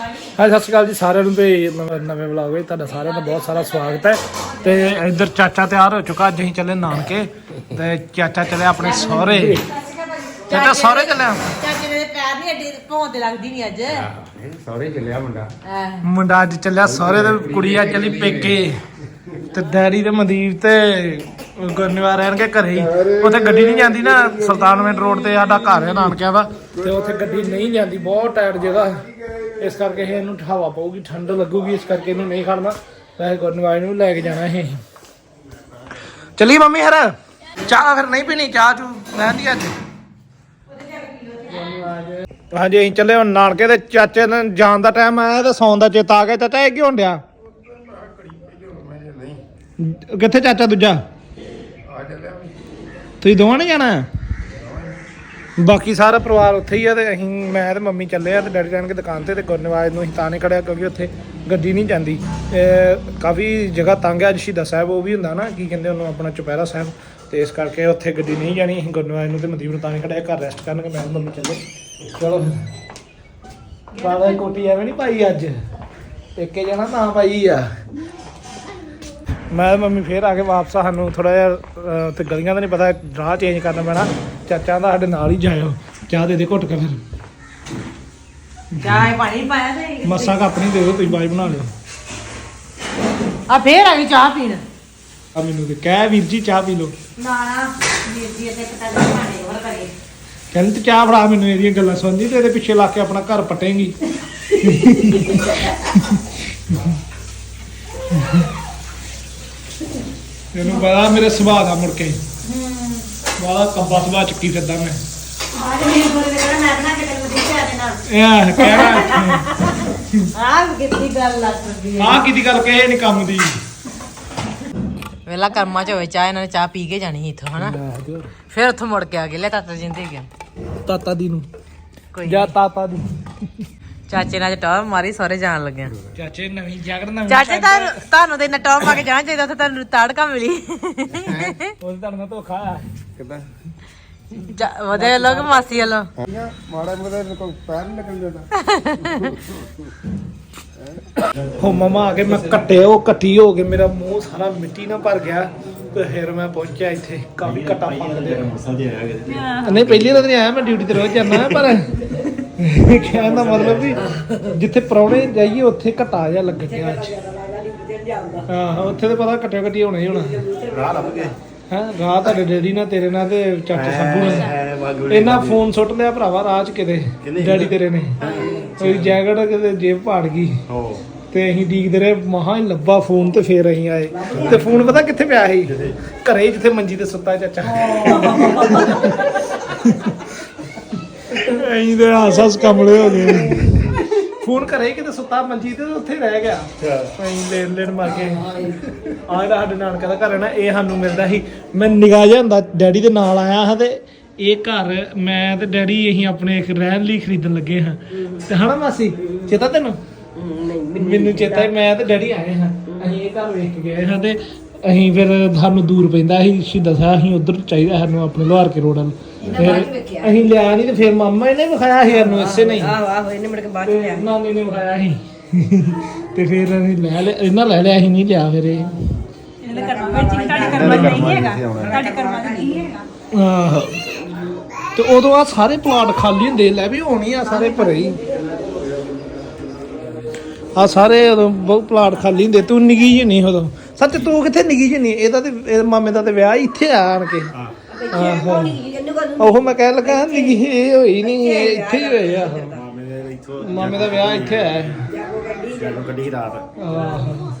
ਹਾਂ ਸਤਿ ਸ਼੍ਰੀ ਅਕਾਲ ਜੀ ਸਾਰਿਆਂ ਨੂੰ ਤੇ ਨਵੇਂ- ਨਵੇਂ ਵਲੌਗ ਵਿੱਚ ਤੁਹਾਡਾ ਸਾਰਿਆਂ ਦਾ ਬਹੁਤ ਸਾਰਾ ਸਵਾਗਤ ਹੈ। ਤੇ ਇੱਧਰ ਚਾਚਾ ਤਿਆਰ ਹੋ ਚੁੱਕਾ ਅੱਜ ਅਸੀਂ ਚੱਲੇ ਨਾਨਕੇ। ਤੇ ਚਾਚਾ ਚੱਲਿਆ ਆਪਣੇ ਸਹੁਰੇ। ਚਾਚਾ ਸਹੁਰੇ ਚੱਲਿਆ? ਚਾਚੇ ਦੇ ਪੈਰ ਨਹੀਂ ਅੱਡੀ ਭੌਂ ਤੇ ਲੱਗਦੀ ਨਹੀਂ ਅੱਜ। ਸੌਰੇ ਚੱਲਿਆ ਮੁੰਡਾ। ਮੁੰਡਾ ਅੱਜ ਚੱਲਿਆ ਸਹੁਰੇ ਤੇ ਕੁੜੀ ਆ ਚੱਲੀ ਪੇਕੇ। ਤੇ ਡੈਡੀ ਤੇ ਮਨਦੀਪ ਤੇ ਗੁਰਨਿਵਾਰ ਰਹਿਣਗੇ ਘਰੇ ਹੀ। ਉੱਥੇ ਗੱਡੀ ਨਹੀਂ ਜਾਂਦੀ ਨਾ ਸੁਲਤਾਨਵਿੰਡ ਰੋਡ ਤੇ ਸਾਡਾ ਘਰ ਹੈ ਨਾਨਕਿਆਂ ਦਾ। ਤੇ ਉੱਥੇ ਗੱਡੀ ਨਹੀਂ ਜਾਂਦੀ ਬਹੁਤ ਟਾਇਟ ਜਗ੍ਹਾ। ਇਸ ਕਰਕੇ ਇਹ ਇਹਨੂੰ ਹਵਾ ਪਊਗੀ ਠੰਡ ਲੱਗੂਗੀ ਇਸ ਕਰਕੇ ਇਹਨੂੰ ਨਹੀਂ ਖੜਨਾ। ਵੈਸੇ ਗੁਰਨਿਵਾਰ ਨੂੰ ਲੈ ਕੇ ਜਾਣਾ ਇਹ। ਚੱਲੀ ਮੰਮੀ ਹਰ। ਚਾਹ ਫਿਰ ਨਹੀਂ ਪੀਣੀ ਚਾਹ ਚੂ ਲੈਂਦੀ ਅੱਜ। ਹਾਂਜੀ ਅਸੀਂ ਚੱਲੇ ਹੁਣ ਨਾਨਕੇ ਤੇ ਚਾਚੇ ਨੇ ਜਾਣ ਦਾ ਟਾਈਮ ਆਇਆ ਤੇ ਸੌਣ ਦਾ ਚੇਤਾ ਆ ਗਿਆ। ਚਾਚਾ ਇਹ ਕੀ ਹੋਣ ਡਿਆ? ਕਿੱਥੇ ਚਾਚਾ ਦੂਜਾ? ਤੁਸੀਂ ਦੋਵਾਂ ਨੇ ਜਾਣਾ? ਬਾਕੀ ਸਾਰਾ ਪਰਿਵਾਰ ਉੱਥੇ ਹੀ ਆ ਤੇ ਅਸੀਂ, ਮੈਂ ਤੇ ਮੰਮੀ ਚੱਲੇ ਆ ਤੇ ਡੈਡੀ ਜਾਣ ਕੇ ਦੁਕਾਨ ਤੇ ਤੇ ਗੁਰਨਵਾਜ ਨੂੰ ਅਸੀਂ ਤਾਂ ਨਹੀਂ ਖੜਿਆ ਕਿਉਂਕਿ ਉੱਥੇ ਗੱਡੀ ਨਹੀਂ ਜਾਂਦੀ। ਕਾਫੀ ਜਗ੍ਹਾ ਤੰਗ ਆ ਅੱਜ ਸ਼ਹੀਦਾਂ ਸਾਹਿਬ ਉਹ ਵੀ ਹੁੰਦਾ ਨਾ, ਕੀ ਕਹਿੰਦੇ ਉਹਨੂੰ, ਆਪਣਾ ਚੁਪਹਿਰਾ ਸਾਹਿਬ। ਤੇ ਇਸ ਕਰਕੇ ਉੱਥੇ ਗੱਡੀ ਨਹੀਂ ਜਾਣੀ, ਅਸੀਂ ਗੁਰਨਵਾਜ ਨੂੰ ਤੇ ਮਨਦੀਪ ਨੂੰ ਤਾਂ ਨਹੀਂ ਖੜਿਆ, ਘਰ ਰੈਸਟ ਕਰਨਗੇ ਮੈਂ ਤੇ ਮੰਮੀ ਚੱਲੇ। ਚਲੋ ਫਿਰ। ਬਾਬਾ ਕੋਟੀ ਐਵੇਂ ਨਹੀਂ ਪਾਈ ਅੱਜ? ਇੱਕੇ ਜਾਣਾ ਤਾਂ ਪਾਈ ਆ। ਮੈਂ ਮੰਮੀ ਫੇਰ ਆ ਕੇ ਵਾਪਸ ਸਾਨੂੰ ਥੋੜਾ ਜਿਹਾ ਤੇ ਗਲੀਆਂ ਦਾ ਨਹੀਂ ਪਤਾ ਰਾਹ ਚੇਂਜ ਕਰਨਾ ਪੈਣਾ। ਚਾਚਾ ਦਾ ਸਾਡੇ ਨਾਲ ਹੀ ਜਾਇਓ ਚਾਹ ਦੇ ਦੇ ਘੁੱਟ ਕੇ ਫਿਰ। ਚਾਹ ਪਾਣੀ ਪਾਇਆ ਤੇ ਮੱਸਾ ਕੱਪ ਨਹੀਂ ਦੇ ਦਿਓ ਤੁਸੀਂ ਬਾਈ ਬਣਾ ਲਿਓ। ਆ ਫੇਰ ਆ ਗਈ ਚਾਹ ਪੀਣ। ਆ ਮੈਨੂੰ ਤੇ ਕਹਿ ਵੀਰ ਜੀ ਚਾਹ ਪੀ ਲਓ। ਨਾ ਨਾ ਵੀਰ ਜੀ ਤੇ ਪਤਾ ਨਹੀਂ ਪਾਣੀ ਹੋਰ ਕਰੇ ਕਹਿੰਦੀ ਚਾਹ ਫੜਾ ਮੈਨੂੰ ਇਹਦੀਆਂ ਗੱਲਾਂ ਸੁਣਦੀ ਤੇ ਇਹਦੇ ਪਿੱਛੇ ਲਾ ਕੇ ਆਪਣਾ ਘਰ ਪਟੇਂਗੀ। ਇਹਨੂੰ ਪਤਾ ਮੇਰੇ ਸੁਭਾਅ ਦਾ ਮੁੜ ਕੇ। ਵਾਲਾ ਕੰਬਾ ਸੁਭਾਅ ਚੁੱਕੀ ਫਿਰਦਾ ਮੈਂ। ਅੱਜ ਮੇਰੇ ਕੋਲ ਕਿਹੜਾ ਮੈਂ ਬਣਾ ਕੇ ਤੈਨੂੰ ਦਿੱਤਾ ਦੇ ਨਾਲ ਇਹ ਕਹਿਣਾ। ਆਹ ਕਿੱਡੀ ਗੱਲ ਲੱਗਦੀ ਆਹ ਕਿਹਦੀ ਗੱਲ ਕਹੇ ਨਹੀਂ ਕੰਮ ਦੀ। ਵੇਲਾ ਕਰਮਾ ਚ ਹੋਵੇ ਚਾਹ ਇਹਨਾਂ ਨੇ ਚਾਹ ਪੀ ਕੇ ਜਾਣੀ ਸੀ ਇੱਥੋਂ ਹਨਾ? ਫਿਰ ਉੱਥੋਂ ਮੁੜ ਕੇ ਆ ਗਏ। ਲੈ ਤਾਤਾ ਜਿੰਦੇ ਗਿਆ ਤਾਤਾ ਦੀ ਨੂੰ। ਕੋਈ ਜਾਂ ਤਾਤਾ ਦੀ। ਚਾਚੇ ਨਾਲ ਟੌਰ ਮਾਰੀ ਸਾਰੇ ਜਾਣ ਲੱਗਿਆ। ਚਾਚੇ ਨਵੀਂ ਜੈਕਟ ਨਵੀਂ ਚਾਚੇ ਤੁਹਾਨੂੰ ਤੁਹਾਨੂੰ ਤੇ ਇੰਨਾ ਟੌਰ ਪਾ ਕੇ ਜਾਣਾ ਚਾਹੀਦਾ ਉੱਥੇ ਤੁਹਾਨੂੰ ਤਾੜਕਾ ਮਿਲੀ। ਉਹ ਤਾਂ ਨਾ ਧੋਖਾ ਆ। ਕਿੱਦਾਂ? ਜਾ- ਵਧੇ ਲੋਕ ਮਾਸੀ ਵੱਲੋਂ? ਮਾੜਾ ਮੋਟਾ ਕੋਈ ਪੈਰ ਨੀ ਲੱਗਣ ਦਿੰਦਾ। ਹੋ ਮਮਾ ਆ ਕੇ ਮੈਂ ਕੱਟੇ ਉਹ ਕੱਟੀ ਹੋ ਕੇ ਮੇਰਾ ਮੂੰਹ ਸਾਰਾ ਮਿੱਟੀ ਨਾਲ ਭਰ ਗਿਆ ਤੇ ਫਿਰ ਮੈਂ ਪਹੁੰਚਿਆ ਇੱਥੇ। ਕਾਫੀ ਘਟਾ ਪਾਉਂਦੇ ਨਹੀਂ ਪਹਿਲੀ ਵਾਰ ਨਹੀਂ ਆਇਆ ਮੈਂ ਡਿਊਟੀ ਤੇ ਰੋਜ਼ ਜਾਂਦਾ। ਪਰ ਕਹਿਣ ਦਾ ਮਤਲਬ ਵੀ ਜਿੱਥੇ ਪ੍ਰਾਹੁਣੇ ਜਾਈਏ ਉੱਥੇ ਘਟਾ ਜਾ ਲੱਗ ਗਿਆ ਅੱਜ। ਹਾਂ ਉੱਥੇ ਤੇ ਪਤਾ ਘਟਿਓ ਘਟੀ ਹੋਣਾ ਹੀ ਹੋਣਾ। ਰਾਹ ਲੱਭ ਗਏ। ਹਾਂ ਰਾਹ ਤੁਹਾਡੇ ਡੈਡੀ ਨਾਲ ਤੇਰੇ ਨਾਲ ਤੇ ਚਾਚੇ ਸੰਭੂ ਨਾਲ। ਇਹਨਾਂ ਫੋਨ ਸੁੱਟ ਲਿਆ ਭਰਾਵਾ ਰਾਹ ਚ ਕਿਤੇ ਡੈਡੀ ਤੇਰੇ ਨੇ। ਕੋਈ ਜੈਕਟ ਕਿਤੇ ਜੇਬ ਪਾੜ ਗਈ। ਹੋ। ਤੇ ਅਸੀਂ ਡੀਕਦੇ ਰਹੇ ਮਹਾ ਲੱਭਾ ਫੋਨ ਤੇ ਫੇਰ ਅਸੀਂ ਆਏ। ਤੇ ਫੋਨ ਪਤਾ ਕਿੱਥੇ ਪਿਆ ਸੀ? ਘਰੇ ਜਿੱਥੇ ਮੰਜੀ ਤੇ ਸੁੱਤਾ ਚਾਚਾ। ਤੇ ਹਾਸ ਹਾਸ ਕਮਲੇ ਹੋ ਗਏ। ਫੋਨ ਘਰੇ ਕਿਤੇ ਸੁੱਤਾ ਮੰਜੀ ਤੇ ਉੱਥੇ ਰਹਿ ਗਿਆ। ਅਸੀਂ ਲੈਣ ਲੈਣ ਮਾਰ ਕੇ ਆਹ ਜਿਹੜਾ ਸਾਡੇ ਨਾਨਕਾ ਦਾ ਘਰ ਹੈ ਨਾ ਇਹ ਸਾਨੂੰ ਮਿਲਦਾ ਸੀ। ਮੈਂ ਨਿਗਾਹ ਜਿਹਾ ਹੁੰਦਾ ਡੈਡੀ ਦੇ ਨਾਲ ਆਇਆ ਹਾਂ ਤੇ ਇਹ ਘਰ ਮੈਂ ਤੇ ਡੈਡੀ ਅਸੀਂ ਆਪਣੇ ਇੱਕ ਰਹਿਣ ਲਈ ਖਰੀਦਣ ਲੱਗੇ ਹਾਂ। ਤੇ ਹਨਾ ਮਾਸੀ ਚੇਤਾ ਤੈਨੂੰ? ਮੈਨੂੰ ਚੇਤਾ ਹੈ ਮੈਂ ਤੇ ਡੈਡੀ ਆਏ ਹਾਂ। ਅਸੀਂ ਇਹ ਘਰ ਵੇਖ ਕੇ ਗਏ ਹਾਂ ਤੇ ਅਸੀਂ ਫਿਰ ਸਾਨੂੰ ਦੂਰ ਪੈਂਦਾ ਸੀ ਸ਼ਹੀਦਾਂ ਸਾਹਿਬ ਅਸੀਂ ਉਧਰ ਚਾਹੀਦਾ ਸਾਨੂੰ ਆਪਣੇ ਲੋਹਾਰ ਕੇ ਰੋਡ ਵੱਲ ਫਿਰ ਅਸੀਂ ਲਿਆ ਨਹੀਂ ਤੇ ਫਿਰ ਮਾਮਾ ਇਹਨੇ ਵਿਖਾਇਆ ਸੀ ਸਾਨੂੰ ਇਸੇ ਨਹੀਂ ਆਹੋ ਆਹੋ ਇਹਨੇ ਮੁੜ ਕੇ ਬਾਅਦ ਤੇ ਨਾਨੀ ਨੇ ਵਿਖਾਇਆ ਸੀ। ਤੇ ਫਿਰ ਅਸੀਂ ਲੈ ਲਿਆ ਇਹਨਾਂ ਲੈ ਲਿਆ ਅਸੀਂ ਨਹੀਂ ਲਿਆ ਫਿਰ ਇਹ। ਆਹੋ। ਤੇ ਉਦੋਂ ਆ ਸਾਰੇ ਪਲਾਟ ਖਾਲੀ ਹੁੰਦੇ ਲੈ ਵੀ ਹੋਣੀ ਆ ਸਾਰੇ ਭਰੇ ਹੀ। ਆ ਸਾਰੇ ਉਦੋਂ ਬਹੁਤ ਪਲਾਟ ਖਾਲੀ ਹੁੰਦੇ ਤੂੰ ਨਿੱਗੀ ਜਿਹੀ ਨਹੀਂ ਉਦੋਂ। ਸੱਚ ਤੂੰ ਕਿੱਥੇ ਨਿੱਗੀ ਜਿਹੀ ਨਹੀਂ ਇਹਦਾ ਤੇ ਮਾਮੇ ਦਾ ਤੇ ਵਿਆਹ ਹੀ ਇੱਥੇ ਆ ਆਣ ਕੇ। ਆਹੋ ਉਹ ਮੈਂ ਕਹਿਣ ਲੱਗਾ ਨਿੱਗੀ ਇਹ ਹੋਈ ਨਹੀਂ ਇਹ ਇੱਥੇ ਹੀ ਹੋਏ ਆ। ਮਾਮੇ ਦੇ ਇੱਥੋਂ ਮਾਮੇ ਦਾ ਵਿਆਹ ਇੱਥੇ ਆਇਆ ਜਦੋਂ ਗੱਡੀ ਰਾਤ। ਆਹੋ।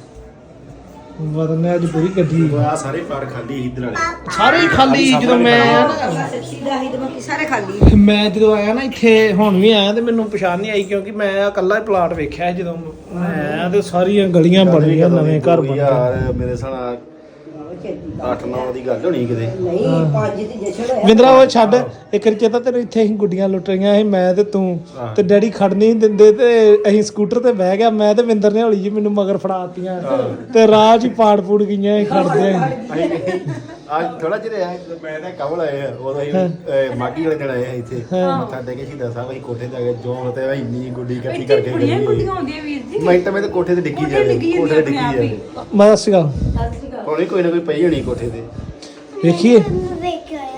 ਵਰਨੇ ਅੱਜ ਪੂਰੀ ਗੱਡੀ ਆ ਸਾਰੇ ਪਾਰ ਖਾਲੀ ਸੀ ਇੱਧਰ ਵਾਲੇ ਸਾਰੇ ਹੀ ਖਾਲੀ ਜਦੋਂ ਮੈਂ ਆਇਆ ਨਾ। ਸਿੱਧਾ ਹੀ ਤੇ ਬਾਕੀ ਸਾਰੇ ਖਾਲੀ ਮੈਂ ਜਦੋਂ ਆਇਆ ਨਾ ਇੱਥੇ ਹੁਣ ਵੀ ਆਇਆ ਤੇ ਮੈਨੂੰ ਪਛਾਣ ਨਹੀਂ ਆਈ ਕਿਉਂਕਿ ਮੈਂ ਇਕੱਲਾ ਹੀ ਪਲਾਟ ਵੇਖਿਆ ਜਦੋਂ ਮੈਂ ਆਇਆ ਤੇ ਸਾਰੀਆਂ ਗਲੀਆਂ ਬਣ ਗਈਆਂ ਨਵੇਂ ਘਰ ਬਣ ਗਏ ਯਾਰ ਮੇਰੇ ਸਾਲਾ 8-9 ਦੀ ਗੱਲ ਹੋਣੀ ਕਿਤੇ। ਨਹੀਂ ਪੰਜ ਦੀ ਜਸ਼ਨ ਹੋਇਆ। ਵਿੰਦਰਾ ਉਹ ਛੱਡ। ਇੱਕ ਵਾਰੀ ਚੇਤਾ ਤੇਰੇ ਇੱਥੇ ਅਸੀਂ ਗੁੱਡੀਆਂ ਲੁੱਟ ਰਹੀਆਂ ਸੀ ਮੈਂ ਤੇ ਤੂੰ। ਤੇ ਡੈਡੀ ਖੜ ਨਹੀਂ ਦਿੰਦੇ ਤੇ ਅਸੀਂ ਸਕੂਟਰ ਤੇ ਬਹਿ ਗਿਆ ਮੈਂ ਤੇ ਵਿੰਦਰ ਨੇ ਹੌਲੀ ਜੀ ਮੈਨੂੰ ਮਗਰ ਫੜਾਤੀਆਂ ਤੇ ਰਾਹ 'ਚ ਹੀ ਪਾੜ ਪੂੜ ਗਈਆਂ ਅਸੀਂ ਖੜਦੇ ਆਂ ਅੱਜ ਥੋੜਾ ਚਿਰ ਆਇਆ ਮੈਂ ਤਾਂ ਕਮਲ ਆਏ ਆ ਉਦੋਂ ਅਸੀਂ ਮਾਗੀ ਵਾਲੇ ਦਿਨ ਆਏ ਆ ਇੱਥੇ। ਮੱਥਾ ਟੇਕੇ ਸ਼ਹੀਦਾਂ ਸਾਹਿਬ ਅਸੀਂ ਕੋਠੇ ਤੇ ਆ ਗਏ ਜੋ ਤੇ ਇੰਨੀ ਗੁੱਡੀ ਇਕੱਠੀ ਕਰਕੇ ਗਈ। ਗੁੱਡੀਆਂ ਆਉਂਦੀਆਂ ਵੀਰ ਜੀ। ਮੈਂ ਤਾਂ ਮੈਂ ਤਾਂ ਕੋਠੇ ਤੇ ਡਿੱਗੀ ਜਾਵੇ ਕੋਠੇ ਤੇ ਡਿੱਗੀ ਜਾਵੇ ਮੈਂ ਦੱਸ ਗਾ ਹੁਣੇ ਕੋਈ ਨਾ ਕੋਈ ਪਈ ਹੋਣੀ ਕੋਠੇ ਤੇ। ਵੇਖੀਏ।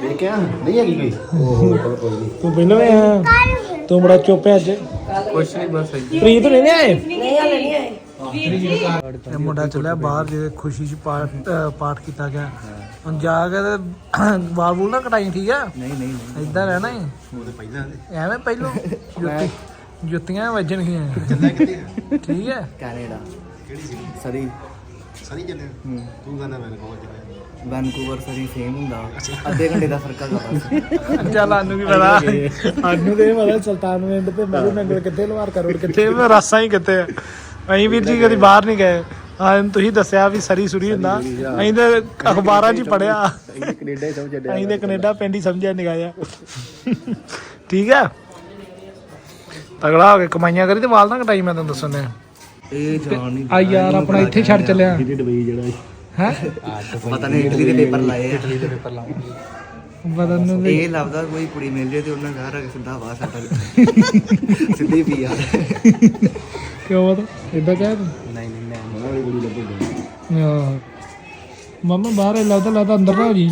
ਵੇਖਿਆ? ਨਹੀਂ ਹੈਗੀ ਕੋਈ? ਉਹ ਚਲੋ ਕੋਈ ਨਹੀਂ। ਤੂੰ ਪਹਿਲਾਂ ਵੀ ਆਇਆ। ਤੂੰ ਬੜਾ ਚੁੱਪ ਹੈ ਅੱਜ। ਕੁਛ ਨਹੀਂ ਬਸ ਪ੍ਰੀਤ ਨਹੀਂ ਨੇ ਆਏ ਨਹੀਂ ਹਲੇ ਨਹੀਂ ਆਏ? ਇਹ ਮੁੰਡਾ ਚੱਲਿਆ ਬਾਹਰ ਜਿਹਦੇ ਖੁਸ਼ੀ 'ਚ ਪਾਠ ਕੀਤਾ ਗਿਆ। ਹੁਣ ਜਾ ਕੇ ਤੇ ਵਾਲ ਵੂਲ ਨਾ ਕਟਾਈ ਠੀਕ ਆ? ਨਹੀਂ ਨਹੀਂ ਨਹੀਂ। ਇਦਾਂ ਰਹਿਣਾ ਹੀ। ਉਹ ਤਾਂ ਪਹਿਲਾਂ ਐਵੇਂ ਪਹਿਲੋਂ ਜੁੱਤੀ ਜੁੱਤੀਆਂ ਵੱਜਣਗੀਆਂ? ਠੀਕ ਹੈ ਕੈਨੇਡਾ। ਕਿਹੜੀ ਸੀ ਸਰੀ। ਸਾਰੀ ਚੱਲੇ ਤੂੰ ਕਹਿੰਦਾ ਮੈਂ ਕੋਲ ਚੱਲਿਆ। ਵੈਨਕੂਵਰ ਸਰੀ ਸੇਮ ਹੁੰਦਾ। ਅੱਧੇ ਘੰਟੇ ਦਾ ਫ਼ਰਕ ਹੈਗਾ ਬਸ। ਚੱਲ ਆਨੂੰ ਕੀ ਪਤਾ। ਆਨੂੰ ਤੇ ਇਹ ਪਤਾ ਸੁਲਤਾਨਵਿੰਡ ਤੇ ਮੇਰੇ ਨੰਗਲ ਕਿੱਥੇ ਲਵਾਰ ਕਰੋੜ ਕਿੱਥੇ ਮੈਂ ਰਾਸਾਂ ਹੀ ਕਿੱਥੇ ਆ? ਅਸੀਂ ਵੀਰ ਜੀ ਕਦੀ ਬਾਹਰ ਨਹੀਂ ਗਏ। ਹਾਂ ਤੁਸੀਂ ਦੱਸਿਆ ਵੀ ਸਰੀ ਸੁਰੀ ਹੁੰਦਾ। ਅਸੀਂ ਤੇ ਅਖਬਾਰਾਂ 'ਚ ਹੀ ਪੜਿਆ ਕੈਨੇਡਾ ਹੀ ਸਮਝ ਅਸੀਂ ਤੇ ਕੈਨੇਡਾ ਪਿੰਡ ਹੀ ਸਮਝਿਆ ਨਿਗਾਇਆ ਠੀਕ ਹੈ। ਤਗੜਾ ਹੋ ਕੇ ਕਮਾਈਆਂ ਕਰੀ ਤੇ ਵਾਲ ਨਾ ਕਟਾਈ ਮੈਂ ਤੈਨੂੰ ਦੱਸਣ ਇਹ ਜਾਣ ਨਹੀਂ ਆ ਯਾਰ ਆਪਣਾ ਇੱਥੇ ਛੱਡ ਚੱਲਿਆ। ਦੁਬਈ ਜਿਹੜਾ ਹੈ? ਪਤਾ ਨਹੀਂ ਇਟਲੀ ਦੇ ਪੇਪਰ ਲਾਏ ਆ। ਬਦਨ ਨੂੰ ਵੀ ਇਹ ਲੱਭਦਾ ਕੋਈ ਕੁੜੀ ਮਿਲ ਜੇ ਤੇ ਉਹਨਾਂ ਘਰ ਆ ਕੇ ਸਿੱਧਾ ਵਾ ਸੱਟਲ ਸਿੱਧੀ ਪੀ ਆ। ਕਿਉਂ ਬਤਾ ਇਦਾਂ ਕਹਿ ਤੂੰ? ਨਹੀਂ ਨਹੀਂ ਮੈਂ ਆਹ। ਮਮਾ ਬਾਹਰ ਲੱਗਦਾ ਲੱਗਦਾ ਅੰਦਰ ਨਾ ਹੋ ਜੀ।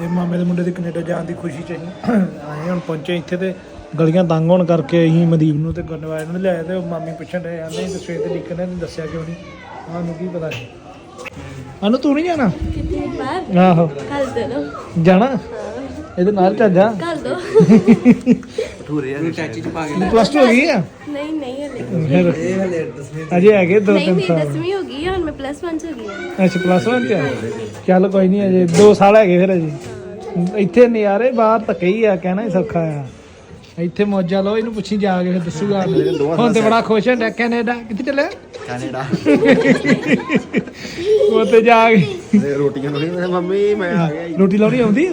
ਇਹ ਮਾਮੇ ਦੇ ਮੁੰਡੇ ਦੇ ਕੈਨੇਡਾ ਜਾਣ ਦੀ ਖੁਸ਼ੀ ਚ ਅਸੀਂ ਆਏ ਹੁਣ ਪਹੁੰਚੇ ਇੱਥੇ ਤੇ ਗਲੀਆਂ ਤੰਗ ਹੋਣ ਕਰਕੇ ਅਸੀਂ ਮਦੀਪ ਨੂੰ ਤੇ ਗੁਰਨਵਾਜ ਨੂੰ ਲਿਆਏ ਤੇ ਉਹ ਮਾਮੀ ਪੁੱਛਣ ਰਹੇ ਆ ਨਹੀਂ ਤੇ ਸਵੇਰ ਤੇ ਲਿਖਣ ਨੇ ਦੱਸਿਆ ਕਿਉਂ ਨਹੀਂ? ਸਾਨੂੰ ਕੀ ਪਤਾ ਸੀ? ਅਨੂ ਤੂੰ ਨਹੀਂ ਜਾਣਾ? ਕਿਤੇ ਬਾਹਰ ਆਹੋ। ਕੱਲ ਦੇ ਲੋ ਜਾਣਾ? ਇਹਦੇ ਨਾਲ ਚੱਲ ਜਾ। ਕੱਲ ਦੋ। ਠੂਰੇ ਆ ਚਾਚੀ ਚ ਪਾ ਪਲੱਸ 2 ਹੋ ਗਈ ਆ? ਨਹੀਂ ਨਹੀਂ ਹਲੇ। ਇਹ ਹਲੇ ਦਸਵੇਂ ਅਜੇ ਹੈਗੇ ਦੋ ਨਹੀਂ ਤਿੰਨ ਨਹੀਂ ਸਾਲ। ਦਸਵੀਂ ਹੋ ਗਈ ਹੈ ਹੁਣ ਮੈਂ ਪਲੱਸ 1 ਚ ਹੋ ਗਈ ਹਾਂ ਅੱਛਾ ਪਲੱਸ 1 ਚ ਆ? ਚੱਲ ਕੋਈ ਨਹੀਂ ਅਜੇ 2 ਸਾਲ ਹੈਗੇ ਫਿਰ ਅਜੇ। ਇੱਥੇ ਨਜ਼ਾਰੇ ਬਾਹਰ ਧੱਕੇ ਹੀ ਆ ਕਹਿਣਾ ਹੀ ਸੌਖਾ ਆ। ਇੱਥੇ ਮੌਜਾਂ ਲਓ ਇਹਨੂੰ ਪੁੱਛੀ ਜਾ ਕੇ ਫਿਰ ਦੱਸੂਗਾ। ਹੁਣ ਤੇ ਬੜਾ ਖੁਸ਼ ਹੈ ਕੈਨੇਡਾ। ਕਿੱਥੇ ਚੱਲਿਆ ਕੈਨੇਡਾ। ਉੱਥੇ ਜਾ ਕੇ ਰੋਟੀਆਂ ਨੂੰ ਨਹੀਂ ਮੰਮੀ ਮੈਂ ਆ ਗਿਆ। ਰੋਟੀ ਲਾਉਣੀ ਆਉਂਦੀ?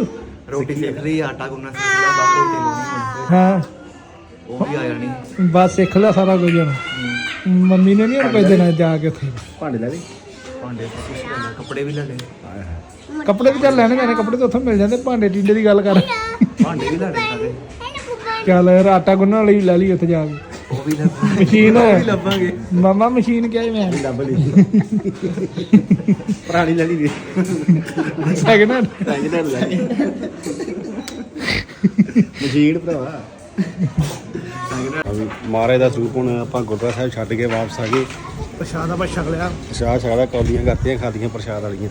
ਰੋਟੀ ਸਿੱਖ ਲਈ ਆਟਾ ਗੁੰਨਣਾ ਸਿੱਖ ਲਿਆ ਬਾਹਰ ਰੋਟੀ ਲਾਉਣੀ ਹਾਂ। ਉਹ ਵੀ ਆ ਜਾਣੀ। ਬਸ ਸਿੱਖ ਲਿਆ ਸਾਰਾ ਕੁਝ ਹੁਣ। ਮੰਮੀ ਨੇ ਨਹੀਂ ਹੁਣ ਕੋਈ ਦੇਣਾ ਜਾ ਕੇ ਉੱਥੇ? ਭਾਂਡੇ ਲੈ ਲਈ? ਭਾਂਡੇ ਕੱਪੜੇ ਵੀ ਲੈ ਲੈ ਕੱਪੜੇ ਵੀ ਚੱਲ ਲੈਣੇ ਜਾਣੇ ਕੱਪੜੇ ਤਾਂ ਉੱਥੋਂ ਮਿਲ ਜਾਂਦੇ ਭਾਂਡੇ ਟੀਂਡੇ ਦੀ ਗੱਲ ਕਰ। ਭਾਂਡੇ ਵੀ ਲੈ ਲੈ ਚੱਲ ਯਾਰ ਆਟਾ ਗੁੰਨਣ ਲਈ ਲੈ ਲਈ ਉੱਥੇ ਜਾ ਕੇ। ਉਹ ਵੀ ਲੈ ਮਸ਼ੀਨ ਲੱਭਾਂਗੇ। ਮਾਮਾ ਮਸ਼ੀਨ ਕਿਹਾ ਸੀ ਮੈਂ? ਲੱਭ ਲਈ। ਪੁਰਾਣੀ ਲੈ ਲਈ ਸੈਕਿੰਡ ਹੈਂਡ ਸੈਕਿੰਡ ਹੈਂਡ ਲੈ ਲਈ। ਮਸ਼ੀਨ ਭਰਾਵਾ। ਮਾਰੇ ਦਾ ਸੂਪ ਹੁਣ ਆਪਾਂ ਗੁਰਦੁਆਰਾ ਸਾਹਿਬ ਛੱਡ ਕੇ ਵਾਪਸ ਆ ਗਏ। ਪ੍ਰਸ਼ਾਦ ਆਪਾਂ ਛਕ ਲਿਆ। ਪ੍ਰਸ਼ਾਦ ਛਕਦਾ ਕੌਲੀਆਂ ਕਰਤੀਆਂ ਖਾਦੀਆਂ ਪ੍ਰਸ਼ਾਦ ਵਾਲੀਆਂ।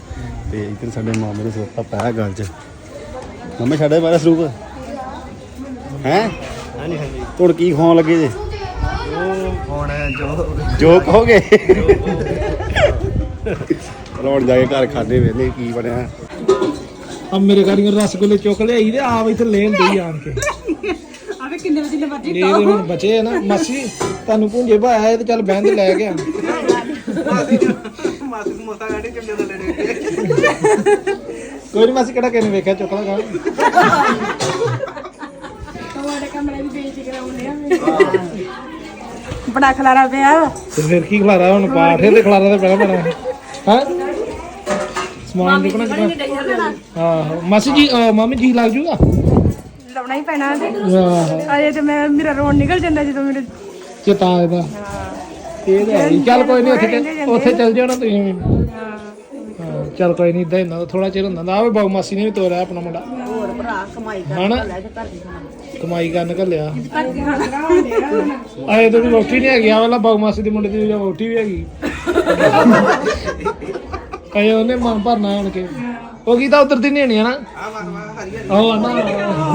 ਤੇ ਇੱਧਰ ਸਾਡੇ ਮਾਮੇ ਦੇ ਸਰੂਪਾ ਪਾਇਆ ਗੱਲ 'ਚ। ਮੰਮੇ ਛੱਡੇ ਮਾਰਾ ਸਰੂਪ ਹੈ? ਹਾਂਜੀ ਹਾਂਜੀ। ਤੁੜ ਕੀ ਖਾਣ ਲੱਗੇ ਜੇ? ਉਹ ਜੋ ਜੋ। ਕਹੋਗੇ ਰੋਣ ਜਾ ਕੇ ਘਰ ਖਾਦੇ ਵੇਲੇ ਕੀ ਬਣਿਆ। ਆ ਮੇਰੇ ਗਾੜੀਆਂ ਰਸਗੁੱਲੇ ਚੁੱਕ ਲਿਆਈ ਤੇ ਆਪ ਇੱਥੇ ਲੈਣ ਦੇਈ ਆਣ ਕੇ। ਆਵੇ ਕਿੰਨੇ ਵਜੇ ਲੈ ਮਰਜ਼ੀ ਤੇ ਹੁਣ ਬਚੇ ਆ ਨਾ ਮਾਸੀ ਤੁਹਾਨੂੰ ਪੁੰਜੇ ਭਾਇਆ ਤੇ ਚੱਲ ਬਹਿਣ ਦੇ ਲੈ ਗਿਆ ਮਾਸਕ ਮੋਸਾ ਗਾੜੀ ਚੰਡੇ ਦਾ ਲੈਣੇ ਕੋਈ ਨਹੀਂ ਮਾਸੀ ਕਿਹੜਾ ਕਿਨੇ ਵੇਖਿਆ ਚੁੱਕ ਲਾ ਗਾ ਤੁਹਾਡੇ ਕਮਰੇ ਵੀ ਬੇਇੱਜ਼ਤੀ ਕਰਾਉਂਦੇ ਆ ਬੜਾ ਖਲਾਰਾ ਪਿਆ। ਤੇ ਫਿਰ ਕੀ ਖਲਾਰਾ ਹੁਣ? ਪਾਠ ਹੈ ਤੇ ਖਲਾਰਾ ਤੇ ਪਹਿਲਾਂ ਬਣਾ ਹਾਂ? ਸਮਾਨ ਚੁੱਕਣਾ ਕਿਹੜਾ ਆਹੋ। ਮਾਸੀ ਜੀ ਅਹ ਮਾਮੀ ਜੀ ਲੱਗ ਜੂਗਾ? ਲਾਉਣਾ ਹੀ ਪੈਣਾ। ਆਹੋ। ਅਜੇ ਤੇ ਮੈਂ ਮੇਰਾ ਰੋਣ ਨਿਕਲ ਜਾਂਦਾ ਜਦੋਂ ਮੇਰੇ ਚਿਤਾ ਇਹਦਾ ਇਹ ਤਾਂ ਹੈ ਹੀ। ਚੱਲ ਕੋਈ ਨਹੀਂ ਉੱਥੇ ਚੱਲ- ਉੱਥੇ ਚੱਲ ਜਾਣਾ ਤੁਸੀਂ ਵੀ। ਹਾਂ। ਚੱਲ ਕੋਈ ਨਹੀਂ ਇਦਾਂ ਹੀ ਹੁੰਦਾ। ਥੋੜਾ ਚਿਰ ਹੁੰਦਾ। ਹੁੰਦਾ ਆਵੇ ਬਾਉ ਮਾਸੀ ਨੇ ਵੀ ਤੋਰਿਆ ਆਪਣਾ ਮੁੰਡਾ। ਹੋਰ ਭਰਾ ਕਮਾਈ ਹਨਾ? ਕਰ ਲੈ ਤੇ ਘਰ ਦੀ ਕਮਾਈ। ਕਮਾਈ ਕਰਨ ਘੱਲਿਆ। ਆਏ ਤਾਂ ਵੋਟੀ ਨਹੀਂ ਹੈਗੀ ਆ ਵਾਲਾ ਬਾਉ ਮਾਸੀ ਦੇ ਮੁੰਡੇ ਦੀ ਵੋਟੀ ਵੀ ਹੈਗੀ। ਕਹੇ ਉਹਨੇ ਮਨ ਭਰਨਾ ਹੁਣ ਕੇ। ਉਹ ਕੀ ਤਾਂ ਉਧਰ ਦੀ ਨਹੀਂ ਹਣਾ ਆਹ ਨਾ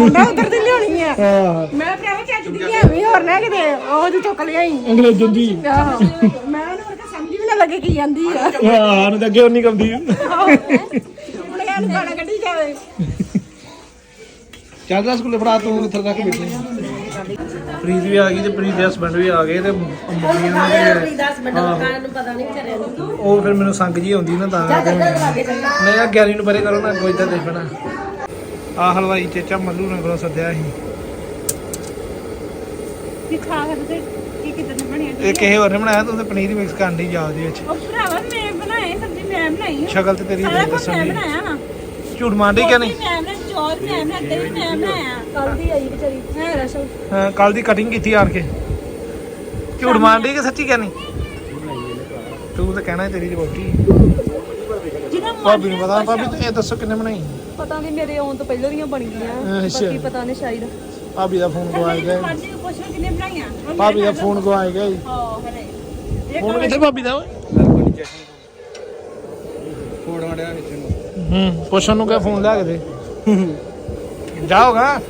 ਮੈਂ ਉਧਰ ਦੀ ਲਿਆਉਣੀ ਆ। ਆਹ ਮੈਂ ਭਰਾਵਾ ਚੱਜ ਦੀ ਲਿਆਵੀਂ ਹੋਰ ਨਾ ਕਿਤੇ ਉਹ ਜੀ ਚੁੱਕ ਲਿਆਈ। ਅੰਗਰੇਜ਼ਨ ਦੀ। ਆਹੋ। ਮੈਂ ਉਹਨੂੰ ਵਰਗਾ ਸਮਝ ਵੀ ਨਾ ਲੱਗੇ ਕੀ ਜਾਂਦੀ ਆ। ਹਾਂ ਨੂੰ ਤਾਂ ਅੱਗੇ ਉਨੀ ਕੰਦੀ ਹੁਣ ਇਹਨੂੰ ਗਾਣਾ ਕੱਢੀ ਜਾਵੇ। ਚੱਲ ਜਾ ਸਕੂਲੇ ਫੜਾ ਤੂੰ ਕਿੱਥੇ ਤੱਕ ਬੈਠੀ। ਪ੍ਰੀਤ ਵੀ ਆ ਗਈ ਤੇ ਪ੍ਰੀਤ ਦੇ ਹਸਬੰਡ ਵੀ ਆ ਗਏ ਤੇ ਮੰਮੀ ਉਹਨਾਂ ਦੇ ਉਹ ਫਿਰ ਮੈਨੂੰ ਸੰਗ ਜੀ ਆਉਂਦੀ ਨਾ ਤਾਂ ਕਰਕੇ। ਮੈਂ ਮੈਂ ਆ ਗੈਰੀ ਨੂੰ ਪਰੇ ਕਰੋ ਨਾ ਕੋਈ ਤਾਂ ਦੇਖਣਾ। ਆ ਹਲਵਾਈ ਚੇਚਾ ਮੱਲੂ ਨੇ ਕੋਲ ਸੱਦਿਆ ਸੀ। ਕਰਦੇ ਕੀ ਕਿਦਾਂ ਇਹ ਕਿਸੇ ਹੋਰ ਨੇ ਬਣਾਇਆ ਤੂੰ ਤੇ ਪਨੀਰ ਮਿਕਸ ਕਰਨ ਦੀ ਯਾਦ ਦੇ ਵਿੱਚ। ਉਹ ਭਰਾਵਾ ਮੈਂ ਬਣਾਏ ਸਬਜ਼ੀ ਮੈਂ ਬਣਾਈ ਆ। ਸ਼ਕਲ ਤੇ ਤੇਰੀ ਸਾਰਾ ਮੈਂ ਦੀ। ਬਣਾਇਆ ਝੂਠ ਮਾਰਦੀ ਕਿ ਨਹੀਂ? ਮੈਂ ਕੱਲ ਦੀ ਆਈ ਵਿਚਾਰੀ। ਹੈ? ਰਸਲ ਹਾਂ ਕੱਲ ਦੀ ਕਟਿੰਗ ਕੀਤੀ ਆਣ ਕੇ। ਝੂਠ ਮਾਰਦੀ ਕਿ ਸੱਚੀ ਕਹਿਣੀ ਤੂੰ ਤਾਂ ਕਹਿਣਾ ਤੇਰੀ ਰੋਟੀ। ਜਿਹਦਾ ਭਾਬੀ ਨੂੰ ਪਤਾ ਭਾਬੀ ਤੂੰ ਇਹ ਦੱਸੋ ਕਿੰਨੇ ਬਣਾਈ? ਪਤਾ ਨਹੀਂ ਮੇਰੇ ਆਉਣ ਤੋਂ ਪਹਿਲਾਂ ਦੀਆਂ ਬਣ ਗਈਆਂ ਬਾਕੀ ਪਤਾ ਨਹੀਂ ਸ਼ਾਇਦ। ਭਾਬੀ ਦਾ ਫੋਨ ਗਵਾਇਆ ਗਿਆ ਭਾਬੀ ਦਾ ਫੋਨ ਗਵਾਇਆ ਗਿਆ ਜੀ ਫੋਨ ਕਿੱਥੇ ਭਾਬੀ ਦਾ ਓਏ? ਫੋੜਾਂ ਡਿਆ ਵਿੱਚ। ਨੂੰ ਹੂੰ ਪੁੱਛਣ ਨੂੰ ਕਿਹਾ ਫੋਨ ਲਿਆ ਕੇ ਦੇ। ਜਾਓਗਾ?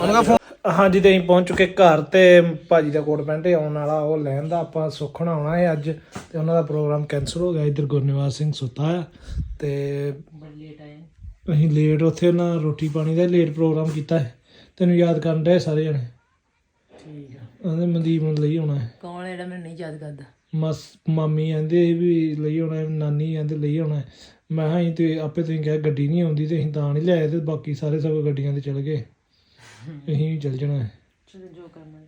ਉਹਨਾਂ ਦਾ ਫੋਨ ਹਾਂਜੀ ਤੇ ਅਸੀਂ ਪਹੁੰਚ ਚੁੱਕੇ ਘਰ ਤੇ ਭਾਜੀ ਦਾ ਕੋਟ ਪੈਂਟ ਆਉਣ ਵਾਲਾ ਉਹ ਲੈਣ ਦਾ ਆਪਾਂ ਸੁੱਖਣਾ ਆਉਣਾ ਹੈ ਅੱਜ। ਤੇ ਉਹਨਾਂ ਦਾ ਪ੍ਰੋਗਰਾਮ ਕੈਨਸਲ ਹੋ ਗਿਆ ਇੱਧਰ ਗੁਰਨਿਵਾਸ ਸਿੰਘ ਸੁੱਤਾ ਆ। ਤੇ ਅਸੀਂ ਲੇਟ ਉੱਥੇ ਉਹਨਾਂ ਰੋਟੀ ਪਾਣੀ ਦਾ ਲੇਟ ਪ੍ਰੋਗਰਾਮ ਕੀਤਾ ਹੈ। ਤੈਨੂੰ ਯਾਦ ਕਰਨ ਦੇ ਸਾਰੇ ਜਣੇ? ਠੀਕ ਆ। ਉਹਨੇ ਮਨਦੀਪ ਨੂੰ ਲਈ ਆਉਣਾ ਹੈ। ਕੌਣ ਹੈ ਜਿਹੜਾ ਮੈਨੂੰ ਨਹੀਂ ਯਾਦ ਕਰਦਾ? ਮਸ ਮਾਮੀ ਕਹਿੰਦੇ ਵੀ ਲਈ ਆਉਣਾ ਨਾਨੀ ਕਹਿੰਦੇ ਲਈ ਆਉਣਾ। ਮੈਂ ਕਿਹਾ ਅਸੀਂ ਤੇ ਆਪੇ ਤੁਸੀਂ ਕਿਹਾ ਗੱਡੀ ਨਹੀਂ ਆਉਂਦੀ ਤੇ ਅਸੀਂ ਤਾਂ ਨਹੀਂ ਲਿਆਏ ਤੇ ਬਾਕੀ ਸਾਰੇ ਸਭ ਗੱਡੀਆਂ ਤੇ ਚਲ ਗਏ। ਅਸੀਂ ਵੀ ਚੱਲ ਜਾਣਾ ਹੈ। ਚਲੋ ਜੋ ਕਰਨਾ ਹੈ।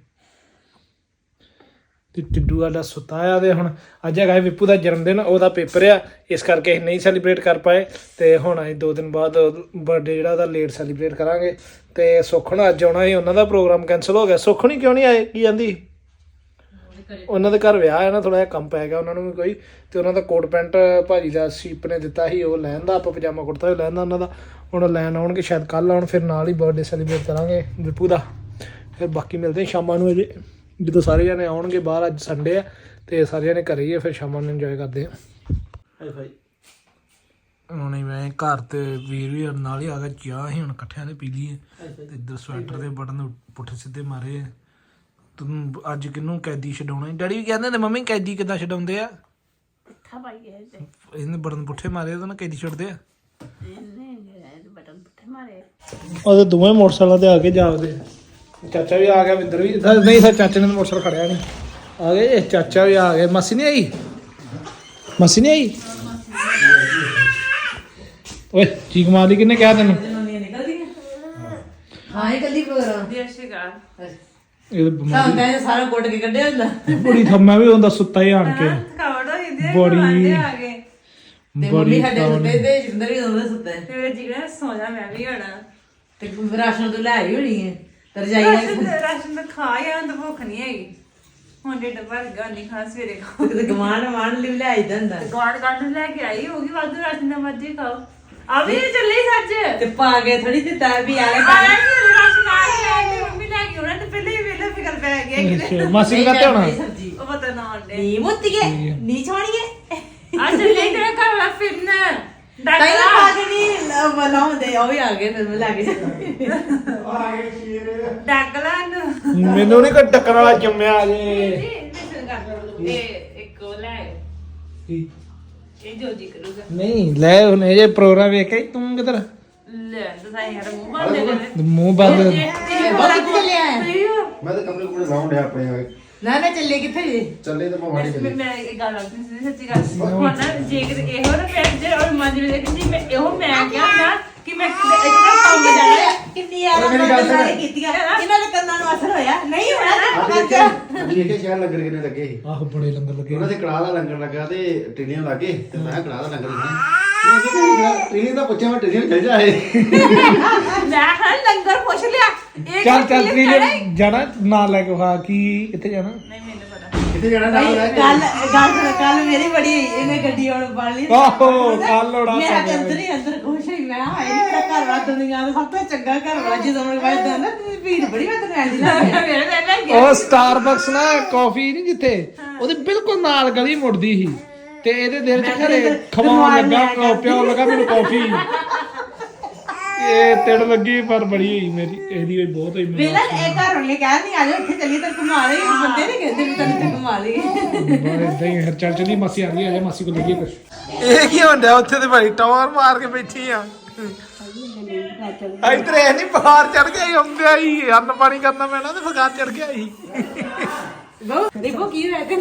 ਤੇ ਟਿੱਡੂ ਵਾਲਾ ਸੁੱਤਾ ਆ ਤੇ ਹੁਣ ਅੱਜ ਹੈਗਾ ਹੈ ਵਿਪੂ ਦਾ ਜਨਮ ਦਿਨ ਉਹਦਾ ਪੇਪਰ ਆ। ਇਸ ਕਰਕੇ ਅਸੀਂ ਨਹੀਂ ਸੈਲੀਬ੍ਰੇਟ ਕਰ ਪਾਏ। ਤੇ ਹੁਣ ਅਸੀਂ ਦੋ ਦਿਨ ਬਾਅਦ ਬਰਥਡੇ ਜਿਹੜਾ ਉਹਦਾ ਲੇਟ ਸੈਲੀਬ੍ਰੇਟ ਕਰਾਂਗੇ। ਤੇ ਸੁਖਣ ਅੱਜ ਆਉਣਾ ਸੀ ਉਹਨਾਂ ਦਾ ਪ੍ਰੋਗਰਾਮ ਕੈਨਸਲ ਹੋ ਗਿਆ। ਸੁਖਣ ਹੀ ਕਿਉਂ ਨਹੀਂ ਆਏ? ਕੀ ਜਾਂਦੀ ਉਹਨਾਂ ਦੇ ਘਰ ਵਿਆਹ ਹੈ ਨਾ ਥੋੜਾ ਜਿਹਾ ਕੰਮ ਪੈ ਗਿਆ ਉਹਨਾਂ ਨੂੰ ਵੀ ਕੋਈ ਤੇ ਉਹਨਾਂ ਦਾ ਕੋਟ ਪੈਂਟ ਭਾਜੀ ਦਾ ਸੀਪ ਨੇ ਦਿੱਤਾ ਸੀ ਉਹ ਲੈਣ ਦਾ ਆਪਾਂ ਪਜਾਮਾ ਕੁੜਤਾ ਵੀ ਲੈਣ ਦਾ ਉਹਨਾਂ ਦਾ। ਹੁਣ ਲੈਣ ਆਉਣਗੇ ਸ਼ਾਇਦ ਕੱਲ ਆਉਣ ਫਿਰ ਨਾਲ ਹੀ ਬਰਥਡੇ ਸੈਲੀਬ੍ਰੇਟ ਕਰਾਂਗੇ ਵਿਪੂ ਦਾ। ਫਿਰ ਬਾਕੀ ਮਿਲਦੇ ਹਾਂ ਸ਼ਾਮਾਂ ਨੂੰ ਅਜੇ। ਜਦੋਂ ਸਾਰੇ ਜਣੇ ਆਉਣਗੇ ਬਾਹਰ ਅੱਜ ਸੰਡੇ ਆ ਤੇ ਸਾਰੇ ਜਣੇ ਘਰੇ ਹੀ ਆ ਫਿਰ ਸ਼ਾਮਾਂ ਨੂੰ ਇੰਜੋਏ ਕਰਦੇ ਆ ਹਾਈ ਫਾਈ ਹੁਣ ਮੈਂ ਘਰ ਤੇ ਵੀਰ ਵੀ ਨਾਲ ਹੀ ਆ ਗਿਆ ਚਾਹ ਹੀ ਹੁਣ ਇਕੱਠਿਆਂ ਨੇ ਪੀ ਲਈ ਹੈ। ਤੇ ਇੱਧਰ ਸਵੈਟਰ ਦੇ ਬਟਨ ਪੁੱਠੇ ਸਿੱਧੇ ਮਾਰੇ ਆ ਤੂੰ ਅੱਜ ਕਿਹਨੂੰ ਕੈਦੀ ਛਡਾਉਣਾ? ਡੈਡੀ ਵੀ ਕਹਿੰਦੇ ਨੇ ਮੰਮੀ ਕੈਦੀ ਕਿੱਦਾਂ ਛਡਾਉਂਦੇ ਆ? ਪੁੱਠਾ ਪਾਈਏ ਤੇ। ਇਹਨੇ ਬਟਨ ਪੁੱਠੇ ਮਾਰੇ ਤਾਂ ਨਾ ਕੈਦੀ ਛੱਡਦੇ ਆ। ਇਹਨੇ ਬਟਨ ਪੁੱਠੇ ਮਾਰੇ। ਉਹਦੇ ਦੋਵੇਂ ਮੋਟਰਸਾਈਕਲਾਂ ਤੇ ਆ ਕੇ ਜਾਵਦੇ ਚਾਚਾ ਵੀ ਆ ਗਿਆ ਵਿੰਦਰ ਵੀ। ਸਰ ਨਹੀਂ ਸਰ ਚਾਚੇ ਨੇ ਤਾਂ ਮੋਟਰਸਾਈਕਲ ਖੜਿਆ ਨਹੀਂ। ਆ ਗਏ ਜੀ, ਚਾਚਾ ਵੀ ਆ ਗਏ ਮਾਸੀ ਨਹੀਂ ਆਈ? ਮਾਸੀ ਨਹੀਂ ਆਈ? ਓਏ ਚੀਕ ਮਾਰਦੀ ਕਿੰਨੇ ਕਿਹਾ ਤੈਨੂੰ? ਹਾਂ ਇਹ ਕੱਲੀ ਪ੍ਰੋਗਰਾਮ ਇਹ ਤਾਂ ਬਿਮਾਰੀ- ਸਾਰਾ ਗੁੱਟ ਕੇ ਕੱਢਿਆ ਹੁੰਦਾ ਬੜੀ ਥੰਮਾ ਵੀ ਹੁੰਦਾ ਸੁੱਤਾ ਹੀ ਆਣ ਕੇ। ਹੋ ਜਾਂਦੇ ਬੜੀ ਆ ਗਏ। ਤੇ ਮੰਮੀ ਸਾਡੇ ਸੁੱਤੇ ਤੇ ਜਿੰਦਰ ਵੀ ਉਹਦੇ ਸੁੱਤੇ। ਤੇ ਜਿਗਣਾ ਸੌ ਜਾ ਮੈਂ ਵੀ ਹੋਣਾ ਤੇ ਰਾਸ਼ਨ ਤੋਂ ਲੈ ਆਈ ਹੋਣੀ ਹੈ ਤੇ ਰਜਾਈ ਨਾਲ ਰਾਸ਼ਨ ਤਾਂ ਖਾ ਜਾਂ ਤਾਂ ਭੁੱਖ ਨਹੀਂ ਹੈਗੀ। ਹੁਣ ਢਿੱਡ ਭਰ ਗਿਆ ਨਹੀਂ ਖਾ ਸਵੇਰੇ ਖਾਓ। ਤੇ ਗਵਾਂਡ ਵਾਂਡ ਲਈ ਲੈ ਆਈਦਾ ਹੁੰਦਾ। ਗਾਣ ਗਾਣ ਲੈ ਕੇ ਆਈ ਹੋਗੀ ਵਾਧੂ ਰਾਸ਼ਨ ਦਾ ਮਰਜ਼ੀ ਖਾਓ। ਆ ਵੀ ਚੱਲੇ ਸੱਚ। ਤੇ ਪਾ ਕੇ ਥੋੜੀ ਦਿੱਤਾ ਵੀ ਆਲੇ ਆਇਆ ਆ ਗਿਆ ਤੇ ਮੰਮੀ ਲੈ ਕੇ ਉਹਨਾਂ ਤੇ ਪਹਿਲੇ ਹੀ ਵੇਲੇ ਫਿਕਰ ਪੈ ਗਿਆ ਕਿ ਅੱਛਾ, ਮਾਸੀ ਨੇ ਕਹਤੇ ਹੋਣਾ? ਸਬਜੀ। ਉਹ ਪਤਾ ਨਾ ਹੁੰਦੇ ਨੀ ਮੁੱਤੀਏ ਨੀ ਛੋਣੀਏ ਆ ਚੱਲੇ ਤੇਰਾ ਘਰ ਵਾ ਫਿਰਨ ਤਾਈ ਡਾਕਟਰ ਪਾ ਕੇ ਨਹੀਂ ਬਲਾਉਂਦੇ ਉਹ ਵੀ ਆ ਗਏ ਫਿਰ ਮੈਂ ਲੈ ਕੇ ਜਾਂਦੀ ਡਾਕਲਨ। ਮੈਨੂੰ ਨਹੀਂ ਕੋਈ ਟੱਕਰ ਵਾਲਾ ਜੰਮਿਆ ਜੇ ਇਹ ਇੱਕ ਉਹ ਲੈ ਕੀ? ਇਹ ਜੋ ਜੀ ਕਰੂਗਾ। ਨਹੀਂ ਲੈ ਉਹਨੇ ਜੇ ਪ੍ਰੋਗਰਾਮ ਵੇਖਿਆ ਈ, ਤੂੰ ਕਿਧਰ ਲੈ ਦਸਾਈ ਹਰ ਮੂੰਹ ਬੰਦ ਦੇ ਮੂੰਹ ਬੰਦ ਮੈਂ ਤਾਂ ਕਮਰੇ ਕੋਲ ਲਾਉਣ ਡਿਆ ਆਪਣੇ ਆ ਨਾ ਨਾ ਚੱਲੇ ਕਿੱਥੇ ਜੀ? ਚੱਲੇ ਤਾਂ ਮੈਂ ਵਾੜੀ ਮੈਂ ਮੈਂ ਇਹ ਗੱਲ ਆਖਦੀ ਸੀ ਸੱਚੀ ਗੱਲ। ਹੁਣ ਨਾ ਜੇ ਇਹੋ ਨਾ ਮੈਂ ਜੇ ਔਰ ਵੀ ਦੇਖਦੀ ਮੈਂ ਇਹੋ ਮੈਂ ਕਿਹਾ ਨਾ ਕਿ ਮੈਂ ਇੱਥੇ ਕੰਮ ਜਾਣਾ ਹੈ। ਕਿੰਨੀ ਯਾਰ ਕੀਤੀਆਂ। ਇਹਨਾਂ ਦੇ ਕੰਨਾਂ ਨੂੰ ਅਸਰ ਹੋਇਆ। ਨਹੀਂ ਹੋਇਆ ਨਾ ਅੱਜ ਦੇਖਿਆ ਅੱਜ ਦੇਖਿਆ ਸ਼ਹਿਰ ਲੰਗਰ ਕਿੰਨੇ ਲੱਗੇ ਸੀ। ਆਹ ਬੜੇ ਲੰਗਰ ਲੱਗੇ। ਉਹਨਾਂ ਦੇ ਕੜਾਹ ਦਾ ਲੰਗਰ ਲੱਗਾ ਤੇ ਟਿੰਡੀਆਂ ਲੱਗੇ ਤੇ ਮੈਂ ਕਿਹਾ ਕੜਾਹ ਦਾ ਲੰਗਰ ਲੱਗਾ। ਮੈਂ ਕਿਹਾ ਟਿੰਡੀ ਦਾ ਪੁੱਛਿਆ ਮੈਂ ਟਿੰਡੀਆਂ ਚੱਲ ਜਾਏ। ਮੈਂ ਹਾਂ ਲੰਗਰ ਪੁੱਛ ਲਿਆ। ਇਹ ਚੱਲ ਗੱਲ ਚੱਲ। ਤੀਨੇ ਜਾਣਾ ਨਾਲ ਲੈ ਕੇ ਖਾ ਕੀ ਕਿੱਥੇ ਜਾਣਾ? ਨਹੀਂ ਕਿੱਥੇ ਜਾਣਾ ਨਾਲ ਲੈ ਕੇ? ਕੱਲ ਗੱਲ ਕੱਲ ਮੇਰੀ ਬੜੀ ਹੋਈ, ਇਹਨੇ ਗੱਡੀ ਆਉਣ ਪੜ ਲਈ। ਆਹੋ ਕੱਲ ਲੋੜਾ ਮੇਰਾ ਤਾਂ ਅੰਦਰ ਹੀ ਅੰਦਰ ਖੁਸ਼ ਹੋਈ ਮੈਂ ਹਾਏ ਨੀ ਮੇਰਾ ਘਰ ਵਾਲਾ ਦੁਨੀਆ ਦਾ ਸਭ ਤੋਂ ਚੰਗਾ ਘਰ ਵਾਲਾ ਜਦੋਂ ਮੈਂ ਵਾਇਦਾ ਨਾ ਭੀੜ ਬੜੀ ਮੈਂ ਤਾਂ ਲੈਣ ਦੀ ਲੱਗ ਮੇਰੇ ਤੇ ਲੱਗ ਗਿਆ। ਉਹ ਸਟਾਰਬਕਸ ਨਾ ਕਾਫੀ ਨਹੀਂ ਜਿੱਥੇ ਉਹਦੇ ਬਿਲਕੁਲ ਨਾਲ ਗਲੀ ਮੁੜਦੀ ਸੀ। ਤੇ ਇਹਦੇ ਦਿਲ 'ਚ ਘਰੇ ਖਵਾਉਣ ਲੱਗਾ ਪਿਓ ਲੱਗਾ ਮੈਨੂੰ ਕਾਫੀ ਇਹ ਤੜ ਲੱਗੀ ਪਰ ਬੜੀ ਹੋਈ ਮੇਰੀ ਇਹਦੀ ਹੋਈ ਬਹੁਤ ਹੋਈ ਮੈਨੂੰ। ਵੇਲਾ ਇਹ ਘਰ ਵਾਲੇ ਕਹਿ ਨਹੀਂ ਆ ਜਾ ਇੱਥੇ ਚੱਲੀ ਤੇ ਘੁਮਾ ਲਈ ਬੰਦੇ ਨਹੀਂ ਕਹਿੰਦੇ ਵੀ ਤੈਨੂੰ ਤੇ ਘੁਮਾ ਲਈ ਇਦਾਂ ਹੀ ਹਰ ਚੱਲ ਚਲੀ ਮਾਸੀ ਆ ਗਈ ਆ ਜਾ ਮਾਸੀ ਕੋਲ ਲੱਗੀ ਕੁਛ। ਇਹ ਕੀ ਹੁੰਦਾ ਉੱਥੇ ਤੇ ਭਾਈ ਟਾਵਰ ਮਾਰ ਕੇ ਬੈਠੀ ਆ। ਇੱਧਰ ਇਹ ਨਹੀਂ ਬੁਖਾਰ ਚੜ ਗਿਆ ਸੀ, ਆਉਂਦਿਆ ਹੀ ਅੰਨ ਪਾਣੀ ਕਰਨਾ ਪੈਣਾ ਤੇ ਬੁਖਾਰ ਚੜ ਗਿਆ ਸੀ ਦੇਖੋ ਕੀ ਹੋਇਆ ਤੇ